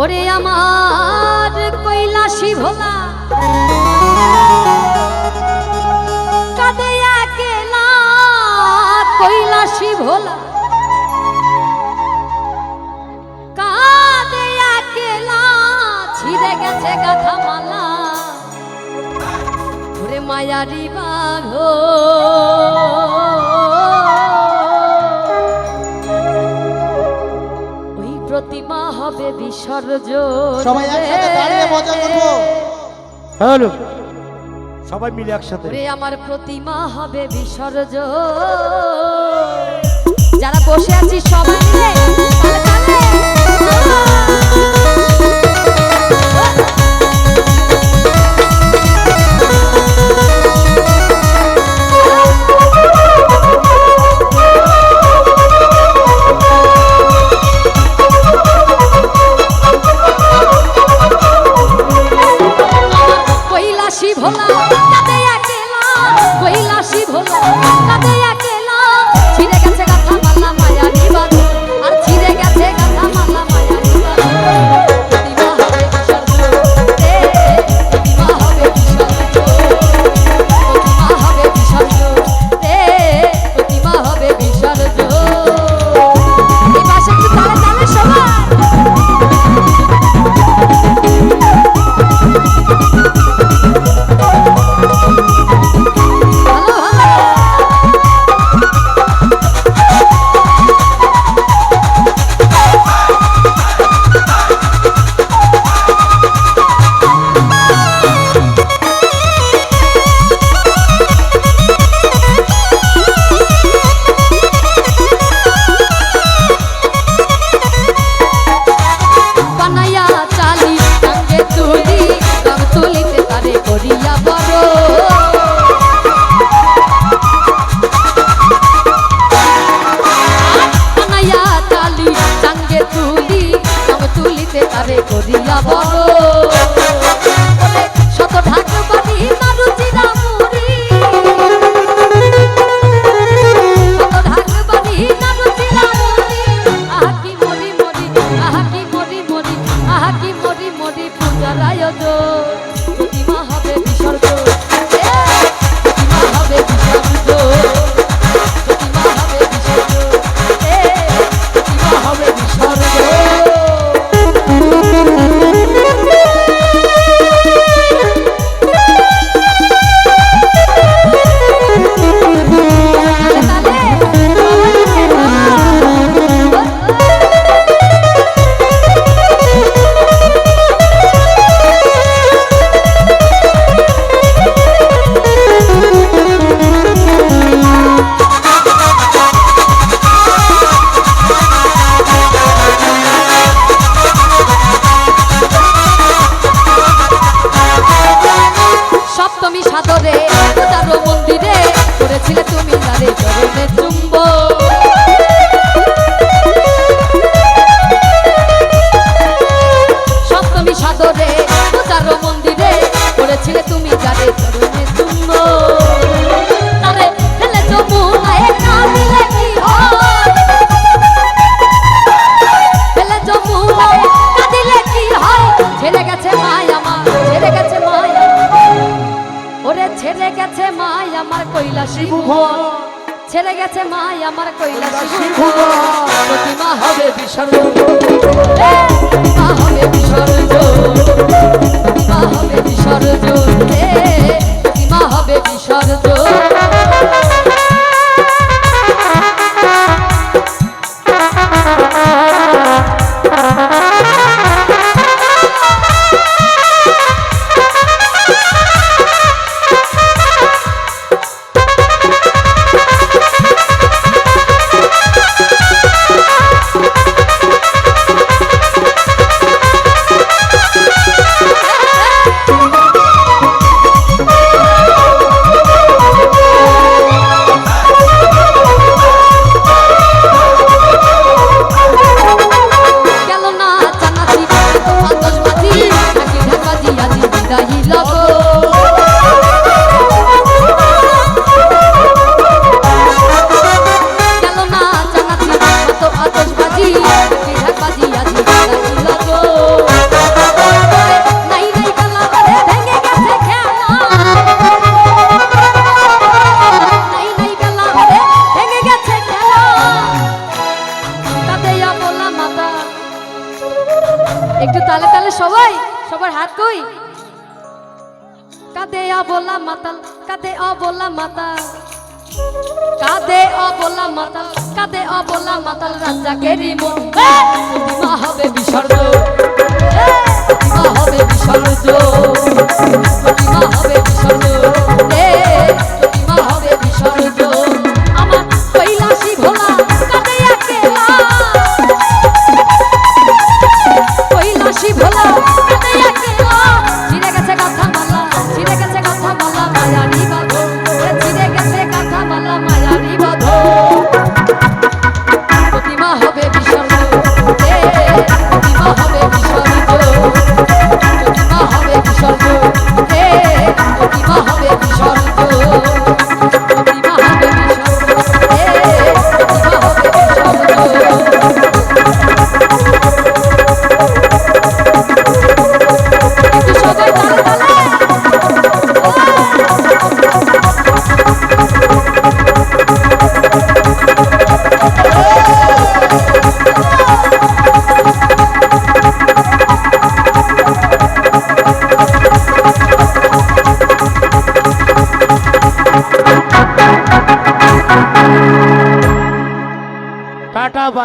ওরে আমার কৈলাসী ভোলা। কাদে একেলা কৈলাসী ভোলা। কাদে একেলা, ছিঁড়ে গেছে গাথা মালা ওরে মায়ারি বাঘ ঐশ্বর্য সবাই একসাথে দাঁড়িয়ে মজা হ্যালো। সবাই মিলে একসাথে। রে আমার প্রতিমা হবে বিসর্জন। যারা বসে আছি সবাই মিলে ছেড়ে গেছে মাই আমার কৈলাসী ভুবন। ছেড়ে গেছে মাই আমার কৈলাসী ভুবন। প্রতিমা হবে বিসর্জন প্রতিমা হবে সবার হাত কই? কাঁদে অবলা মাতাল, কাঁদে অবলা মাতাল। কাঁদে অবলা মাতাল, কাঁদে অবলা মাতাল রাজা কেরি মন হবে বিশ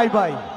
বাই বাই